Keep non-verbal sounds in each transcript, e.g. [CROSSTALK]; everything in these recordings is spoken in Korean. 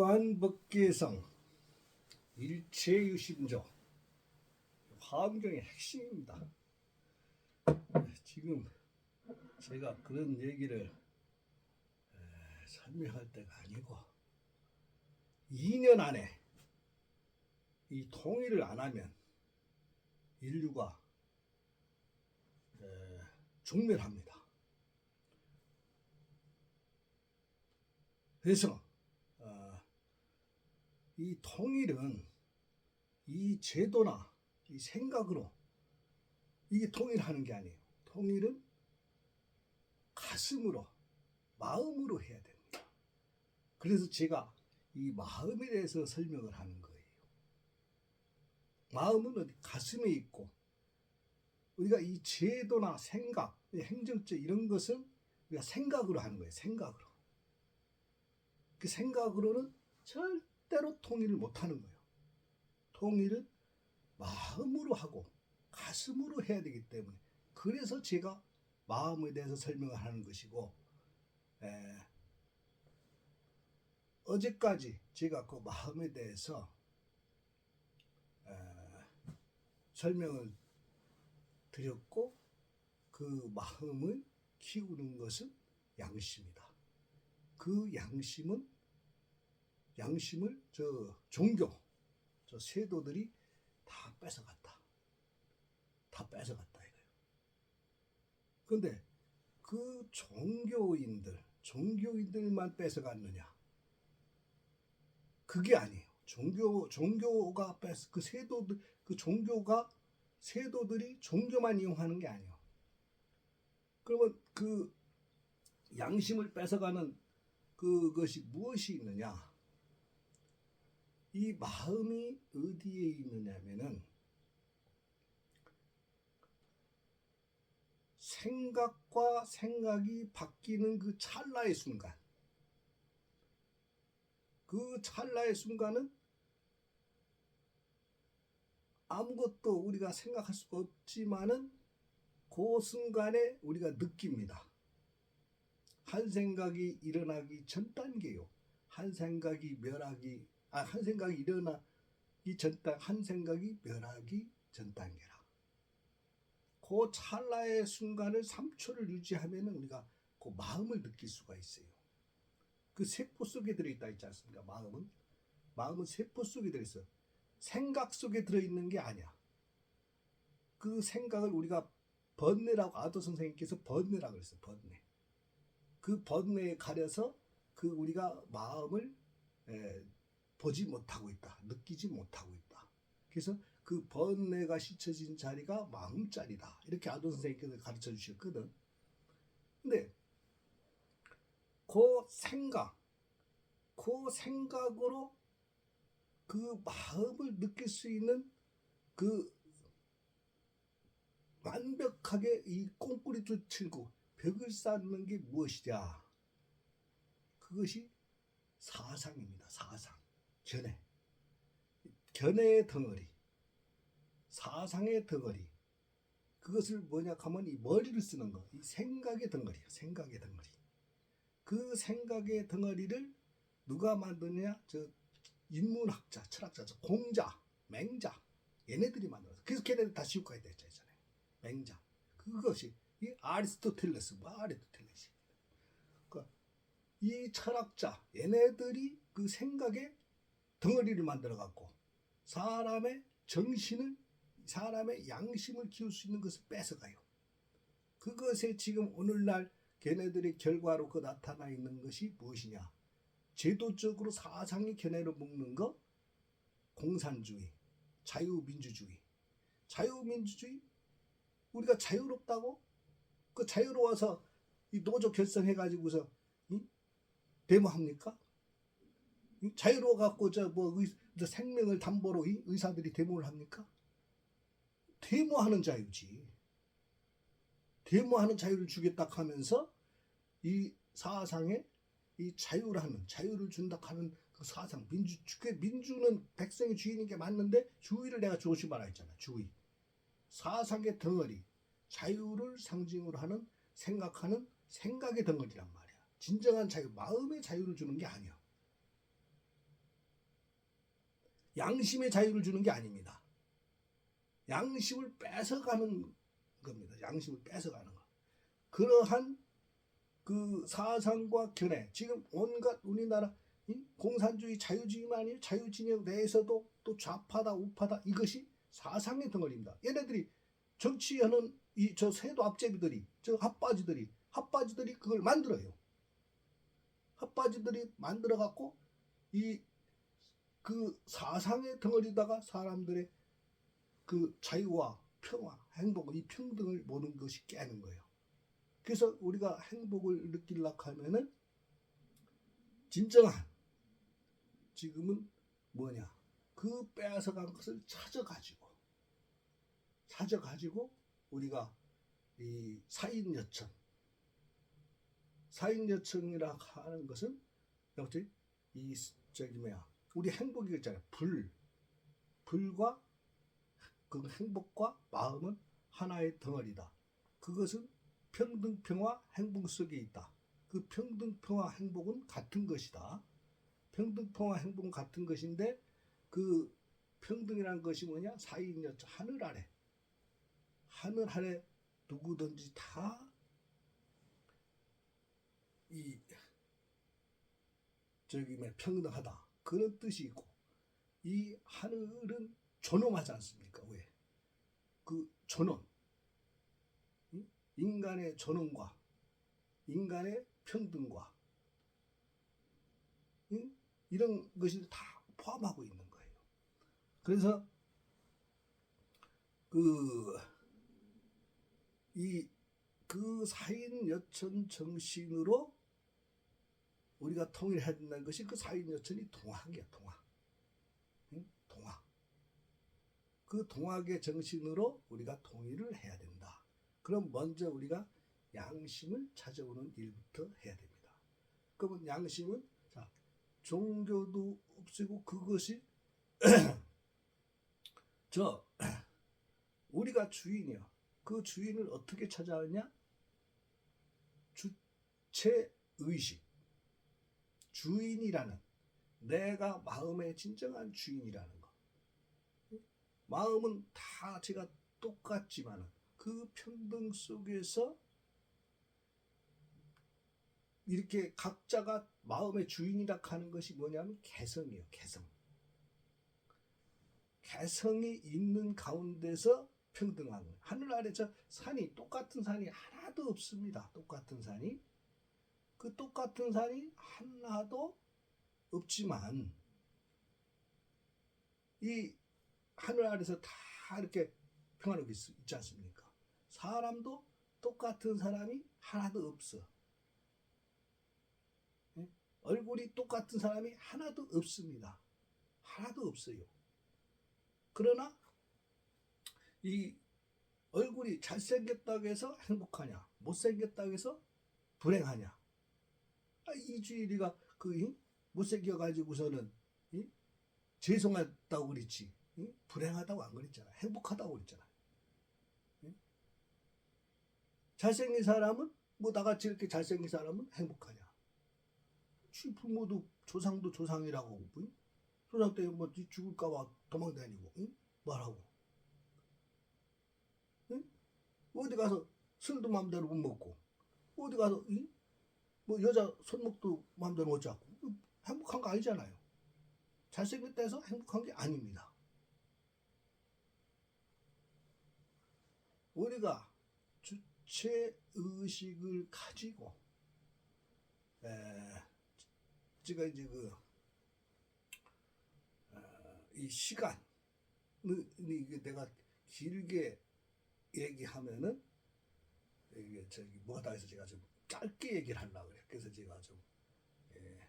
무한법계성 일체유심조 화엄경의 핵심입니다. 지금 제가 그런 얘기를 에, 설명할 때가 아니고 2년 안에 이 통일을 안 하면 인류가 에, 종멸합니다. 그래서 어, 이 통일은 이 제도나 이 생각으로 이게 통일하는 게 아니에요. 통일은 가슴으로, 마음으로 해야 됩니다. 그래서 제가 이 마음에 대해서 설명을 하는 거예요. 마음은 가슴에 있고 우리가 이 제도나 생각, 이 행정적 이런 것은 우리가 생각으로 하는 거예요. 생각으로. 그 생각으로는 절 대로 통일을 못 하는 거예요. 통일은 마음으로 하고 가슴으로 해야 되기 때문에 그래서 제가 마음에 대해서 설명을 하는 것이고 에, 어제까지 제가 그 마음에 대해서 에, 설명을 드렸고 그 마음을 키우는 것은 양심이다. 그 양심은 양심을 저 종교 저 세도들이 다 뺏어갔다. 다 뺏어갔다 이거예요. 근데 그 종교인들 종교인들만 뺏어갔느냐? 그게 아니에요. 종교 종교가 뺏그 세도들 그 종교가 세도들이 종교만 이용하는 게 아니에요. 그러면 그 양심을 뺏어가는 그것이 무엇이 있느냐? 이 마음이 어디에 있느냐면은 생각과 생각이 바뀌는 그 찰나의 순간. 그 찰나의 순간은 아무것도 우리가 생각할 수가 없지만은 그 순간에 우리가 느낍니다. 한 생각이 일어나기 전 단계요. 한 생각이 멸하기 아 한 생각이 일어나기 전 단, 한 생각이 멸하기 전 단계라. 그 찰나의 순간을 3초를 유지하면은 우리가 그 마음을 느낄 수가 있어요. 그 세포 속에 들어있다 있지 않습니까? 마음은 마음은 세포 속에 들어있어. 생각 속에 들어있는 게 아니야. 그 생각을 우리가 번뇌라고 아도 선생님께서 번뇌라고 그랬어요. 번뇌. 그 번뇌에 가려서 그 우리가 마음을 에, 보지 못하고 있다. 느끼지 못하고 있다. 그래서 그 번뇌가 씻혀진 자리가 마음자리다. 이렇게 아도 선생님께서 가르쳐 주셨거든. 근데 그 생각, 그 생각으로 그 마음을 느낄 수 있는 그 완벽하게 이 꽁꾸리도 치고 벽을 쌓는 게 무엇이냐? 그것이 사상입니다. 사상. 견해. 견해의 덩어리. 사상의 덩어리. 그것을 뭐냐 하면 이 머리를 쓰는 거. 이 생각의 덩어리야. 생각의 덩어리. 그 생각의 덩어리를 누가 만드냐? 저 인문학자, 철학자, 저 공자, 맹자. 얘네들이 만들어서. 그래서 걔네들 다 지옥 가야 됐잖아요. 맹자. 그것이 이 아리스토텔레스, 뭐 아리스토텔레스. 그러니까 이 철학자, 얘네들이 그 생각의 덩어리를 만들어 갖고 사람의 정신을, 사람의 양심을 키울 수 있는 것을 뺏어가요. 그것에 지금 오늘날 걔네들의 결과로 그 나타나 있는 것이 무엇이냐? 제도적으로 사상의 견해로 묶는 거, 공산주의, 자유민주주의. 자유민주주의? 우리가 자유롭다고? 그 자유로워서 이 노조 결성해가지고서 이? 데모합니까? 이? 자유로워 갖고 저뭐 생명을 담보로 이? 의사들이 데모를 합니까? 데모하는 자유지. 데모하는 자유를 주겠다 하면서 이 사상에 이 자유라는 자유를 준다 하는 그 사상 민주 그 민주는 백성의 주인인 게 맞는데 주의를 내가 조심하라 했잖아 주의 사상의 덩어리 자유를 상징으로 하는 생각하는 생각의 덩어리란 말이야. 진정한 자유, 마음의 자유를 주는 게 아니야. 양심의 자유를 주는 게 아닙니다. 양심을 뺏어가는 겁니다. 양심을 뺏어가는 거. 그러한 그 사상과 견해, 지금 온갖 우리나라 이 공산주의 자유주의만이 자유진영 내에서도 또 좌파다 우파다 이것이 사상의 덩어리입니다. 얘네들이 정치하는 이 저 세도 앞제비들이 저 핫바지들이 핫바지들이 그걸 만들어요. 핫바지들이 만들어 갖고 이 그 사상의 덩어리다가 사람들의 그 자유와 평화, 행복, 이 평등을 모든 것이 깨는 거예요. 그래서 우리가 행복을 느끼려고 하면은 진정한 지금은 뭐냐 그 빼앗아간 것을 찾아가지고 찾아가지고 우리가 이 사인여천 사인여천이라 하는 것은 역시 이 저기 뭐야 우리 행복이 있잖아요. 불. 불과 그 행복과 마음은 하나의 덩어리다. 그것은 평등 평화 행복 속에 있다. 그 평등 평화 행복은 같은 것이다. 평등 평화 행복은 같은 것인데 그 평등이라는 것이 뭐냐? 사인여천 하늘 아래. 하늘 아래 누구든지 다 이 저기 뭐 평등하다 그런 뜻이 있고 이 하늘은 존엄하지 않습니까? 왜? 그 존엄 응? 인간의 존엄과 인간의 평등과 응? 이런 것이 다 포함하고 있는 거예요. 그래서 그 이그 사인 여천 정신으로 우리가 통일해야 된다는 것이 그 사인 여천이 동학이야 동학. 응? 동학. 그 동학의 정신으로 우리가 통일을 해야 된다. 그럼 먼저 우리가 양심을 찾아오는 일부터 해야 됩니다. 그러면 양심은 자 종교도 없애고 그것이 [CLEARS THROAT] 저 [CLEARS THROAT] 우리가 주인이요. 그 주인을 어떻게 찾아오냐? 주체 의식 주인이라는 내가 마음의 진정한 주인이라는 거. 마음은 다 제가 똑같지만 그 평등 속에서 이렇게 각자가 마음의 주인이라 하는 것이 뭐냐면 개성이에요. 개성. 개성이 있는 가운데서 평등한 거예요. 하늘 아래 저 산이 똑같은 산이 하나도 없습니다. 똑같은 산이. 그 똑같은 산이 하나도 없지만 이 하늘 아래서 다 이렇게 평화롭게 있, 있지 않습니까? 사람도 똑같은 사람이 하나도 없어. 예? 얼굴이 똑같은 사람이 하나도 없습니다. 하나도 없어요. 그러나 이 얼굴이 잘생겼다고 해서 행복하냐, 못생겼다고 해서 불행하냐. 아, 이주일이가 그 이? 못생겨 가지고서는 이? 죄송하다고 그랬지 이? 불행하다고 안 그랬잖아 행복하다고 그랬잖아 이? 잘생긴 사람은 뭐 나같이 이렇게 잘생긴 사람은 행복하냐 지 부모도 조상도 조상이라고 이? 조상 때문에 뭐 죽을까봐 도망다니고 이? 말하고 이? 어디 가서 술도 마음대로 못 먹고 어디 가서 이? 뭐 여자 손목도 마음대로 못 잡고 행복한 거 아니잖아요. 잘생겼다 해서 행복한 게 아닙니다. 우리가 주체 의식을 가지고 에, 제가 이제 그이 시간 이게 내가 길게 얘기하면은 이게 저기 뭐가 다 해서 제가 좀 짧게 얘기를 하려고 그래요. 그래서 제가 좀 예,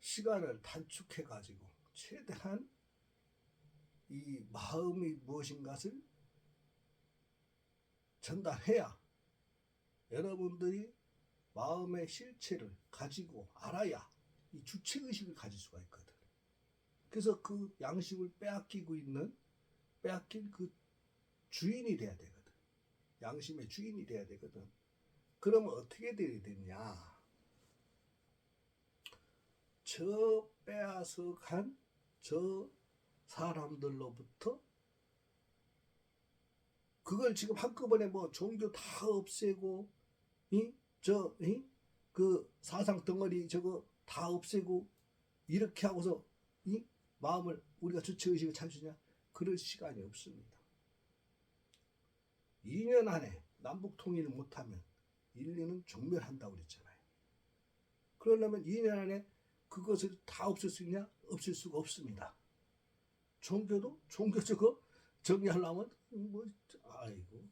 시간을 단축해 가지고 최대한 이 마음이 무엇인가를 전달해야 여러분들이 마음의 실체를 가지고 알아야 이 주체 의식을 가질 수가 있거든. 그래서 그 양심을 빼앗기고 있는 빼앗긴 그 주인이 돼야 되거든. 양심의 주인이 돼야 되거든. 그러면 어떻게 돼야 되냐? 저 빼앗아 간 저 사람들로부터 그걸 지금 한꺼번에 뭐 종교 다 없애고 이저이그 사상 덩어리 저거 다 없애고 이렇게 하고서 이 마음을 우리가 주체 의식을 찾으냐 그럴 시간이 없습니다. 2년 안에 남북 통일을 못하면 인류는 종멸한다고 그랬잖아요. 그러려면 2년 안에 그것을 다 없앨 수 있냐? 없앨 수가 없습니다. 종교도 종교 저거 정리하려면 뭐 아이고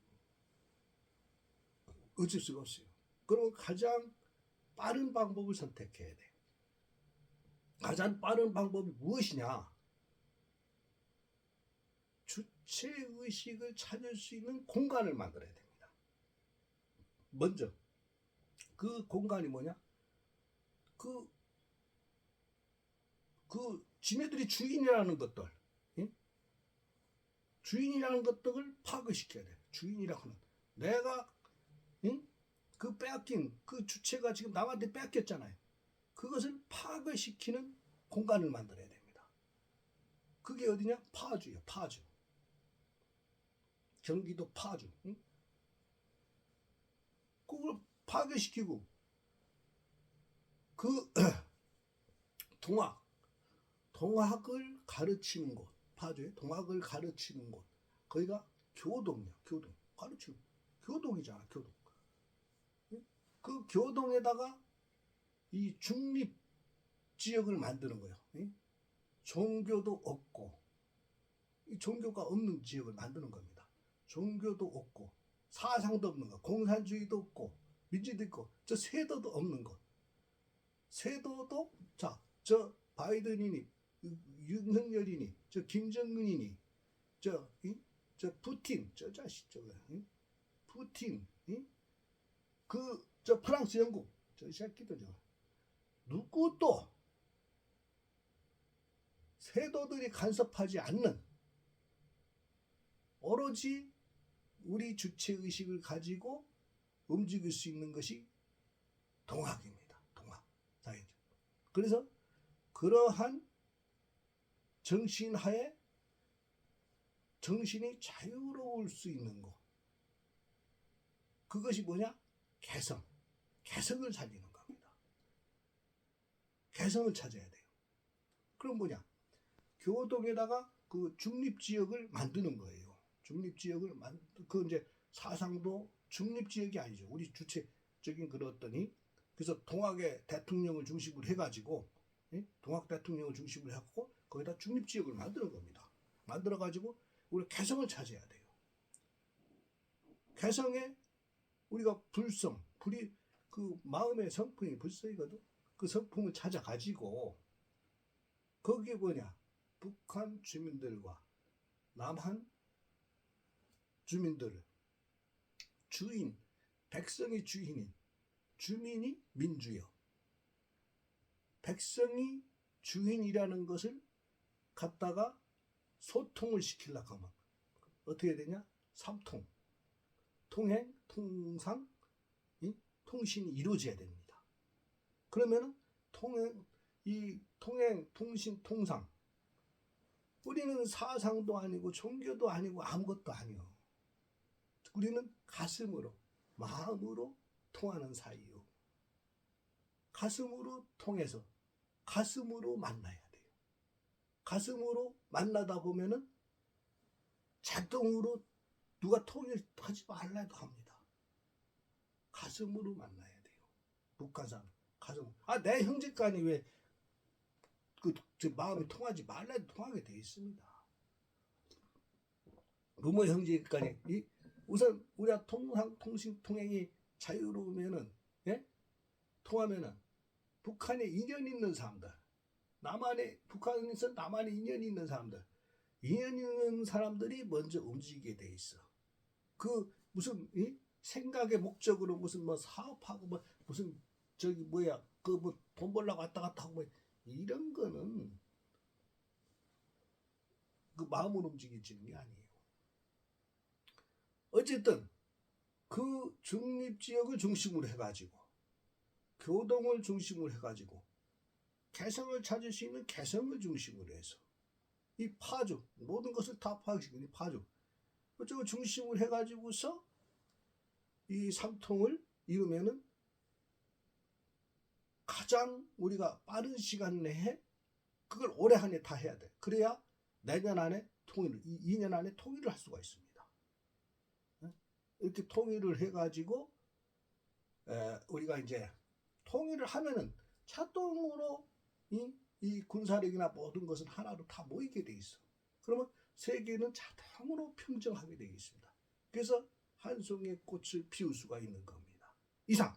어쩔 수가 없어요. 그러면 가장 빠른 방법을 선택해야 돼. 가장 빠른 방법이 무엇이냐? 주체 의식을 찾을 수 있는 공간을 만들어야 됩니다. 먼저 그 공간이 뭐냐? 그, 그, 지네들이 주인이라는 것들, 예? 주인이라는 것들을 파괴시켜야 돼. 주인이라고 하는. 내가, 예? 그 빼앗긴, 그 주체가 지금 남한테 뺏겼잖아요. 그것을 파괴시키는 공간을 만들어야 됩니다. 그게 어디냐? 파주요, 파주. 경기도 파주. 응? 그걸 파괴시키고 그 [CLEARS THROAT] 동학, 동학을 가르치는 곳, 파주에 동학을 가르치는 곳, 거기가 교동이야, 교동. 가르치는 교동이잖아, 교동. 그 교동에다가 이 중립 지역을 만드는 거예요. 종교도 없고, 이 종교가 없는 지역을 만드는 겁니다. 종교도 없고, 사상도 없는 거, 공산주의도 없고, 민주도 있고, 저 세도도 없는 것. 세도도 자 저 바이든이니 윤석열이니 저 김정은이니 저저 푸틴 저 자식 저거 이? 푸틴 그 저 프랑스 영국 저 새끼들 저 누구도 세도들이 간섭하지 않는 오로지 우리 주체 의식을 가지고 움직일 수 있는 것이 동학입니다. 동학. 사회적. 그래서 그러한 정신하에 정신이 자유로울 수 있는 것. 그것이 뭐냐? 개성. 개성을 살리는 겁니다. 개성을 찾아야 돼요. 그럼 뭐냐? 교동에다가 그 중립지역을 만드는 거예요. 중립 지역을 만, 그 이제 사상도 중립 지역이 아니죠. 우리 주체적인 그렇더니 그래서 동학의 대통령을 중심으로 해가지고 예? 동학 대통령을 중심으로 해갖고 거기다 중립 지역을 만드는 겁니다. 만들어가지고 우리 개성을 찾아야 돼요. 개성에 우리가 불성, 불이 그 마음의 성품이 불성이거든. 그 성품을 찾아가지고 거기에 뭐냐? 북한 주민들과 남한 주민들 주인, 백성이 주인인 주민이 민주요. 백성이 주인이라는 것을 갖다가 소통을 시키려고 하면 어떻게 되냐? 삼통. 통행, 통상, 이 통신이 이루어져야 됩니다. 그러면은 통행, 이 통행, 통신, 통상. 우리는 사상도 아니고 종교도 아니고 아무것도 아니요. 우리는 가슴으로, 마음으로 통하는 사이요. 가슴으로 통해서 가슴으로 만나야 돼요. 가슴으로 만나다 보면은 자동으로 누가 통일하지 말라도 합니다. 가슴으로 만나야 돼요. 북한산 가슴. 아, 내 형제간이 왜 그, 마음이 통하지 말라도 통하게 돼 있습니다. 부모 형제간이 이 우선 우리가 통상 통신 통행이 자유로우면은 예? 통하면은 북한에 인연 있는 사람들, 남한에 북한에서 남한에 인연 있는 사람들, 인연 있는 사람들이 먼저 움직이게 돼 있어. 그 무슨 이? 생각의 목적으로 무슨 뭐 사업하고 뭐 무슨 저기 뭐야 그 뭐 돈 벌려고 왔다 갔다 하고 뭐 이런 거는 그 마음으로 움직이지는 게 아니에요. 어쨌든 그 중립 지역을 중심으로 해가지고 교동을 중심으로 해가지고 개성을 찾을 수 있는 개성을 중심으로 해서 이 파주 모든 것을 다 파악시키는 이 파주 그쪽을 중심으로 해가지고서 이 삼통을 이루면은 가장 우리가 빠른 시간 내에 그걸 올해 한해다 해야 돼. 그래야 내년 안에 통일, 2년 안에 통일을 할 수가 있습니다. 예? 이렇게 통일을 해가지고 에, 우리가 이제 통일을 하면은 자동으로 이, 이 군사력이나 모든 것은 하나로 다 모이게 돼 있어. 그러면 세계는 자동으로 평정하게 되어 있습니다. 그래서 한 송이의 꽃을 피울 수가 있는 겁니다. 이상